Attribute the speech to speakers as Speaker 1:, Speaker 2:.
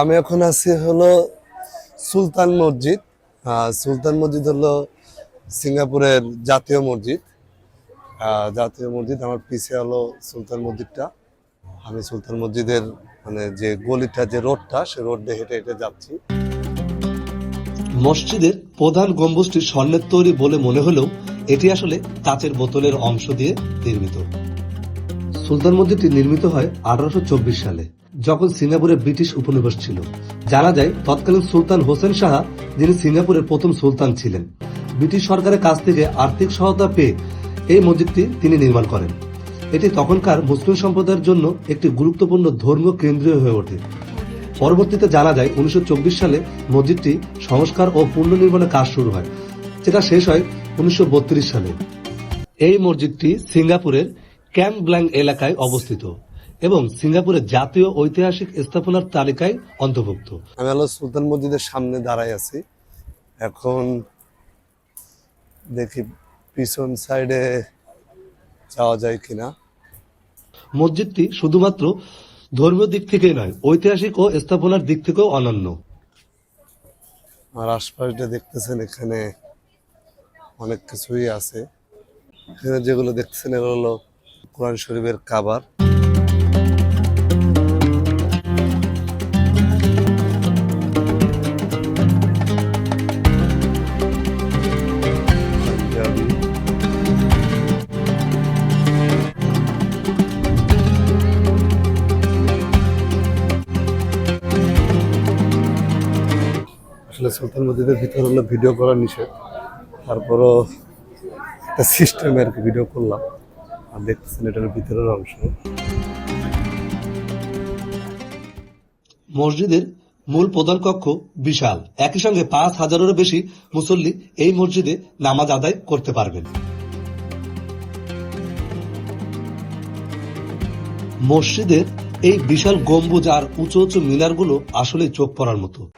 Speaker 1: আমি এখন আছি হলো সুলতান মসজিদ। সুলতান মসজিদ হলো সিঙ্গাপুরের জাতীয় মসজিদ। জাতীয় মসজিদ, আমার পিছে হলো সুলতান মসজিদটা। আমি সুলতান মসজিদের মানে যে গলিটা, যে রোডটা, সে রোড দিয়ে হেঁটে হেঁটে যাচ্ছি।
Speaker 2: মসজিদের প্রধান গম্বুজটি স্বর্ণের তৈরি বলে মনে হলেও এটি আসলে কাচের বোতলের অংশ দিয়ে নির্মিত। সুলতান মসজিদটি নির্মিত হয় আঠারোশো চব্বিশ সালে, যখন সিঙ্গাপুরে ব্রিটিশ উপনিবেশ ছিল। জানা যায়, তৎকালীন সুলতান হোসেন শাহ যিনি সিঙ্গাপুরের প্রথম সুলতান ছিলেন, ব্রিটিশ সরকারের কাছ থেকে আর্থিক সহায়তা পেয়ে এই মসজিদটি তিনি নির্মাণ করেন। এটি তখনকার মুসলিম সম্প্রদায়ের জন্য একটি গুরুত্বপূর্ণ ধর্মীয় কেন্দ্রীয় হয়ে ওঠে। পরবর্তীতে জানা যায়, উনিশশো চব্বিশ সালে মসজিদটি সংস্কার ও পুনর্নির্মাণের কাজ শুরু হয়, যেটা শেষ হয় উনিশশো বত্রিশ সালে। এই মসজিদটি সিঙ্গাপুরের ক্যাম্প ব্ল্যাং এলাকায় অবস্থিত এবং সিঙ্গাপুরের জাতীয় ঐতিহাসিক স্থাপনার তালিকায় অন্তর্ভুক্ত।
Speaker 1: আমি হলো সুলতান মসজিদের সামনে দাঁড়াই আছি। এখন দেখি পিছন সাইডে যাওয়া যায় কিনা।
Speaker 2: মসজিদটি শুধুমাত্র ধর্মীয় দিক থেকেই নয় ঐতিহাসিক ও স্থাপনার দিক থেকেও অনন্য।
Speaker 1: আর আশপাশটা দেখতেছেন এখানে অনেক কিছুই আছে। এখানে যেগুলো দেখতেছেন এগুলো হলো কোরআন শরীফের কাবার আসলে সুলতান মসজিদের ভিতর হলো ভিডিও করা নিষেধ। তারপরও একটা সিস্টেমে আর কি ভিডিও করলাম। ভিতরের অংশ।
Speaker 2: মসজিদের মূল প্রধান কক্ষ বিশাল। একই সঙ্গে পাঁচ হাজারেরও বেশি মুসল্লি এই মসজিদে নামাজ আদায় করতে পারবেন। মসজিদের এই বিশাল গম্বুজ আর উঁচু উঁচু মিনারগুলো আসলে চোখ পড়ার মতো।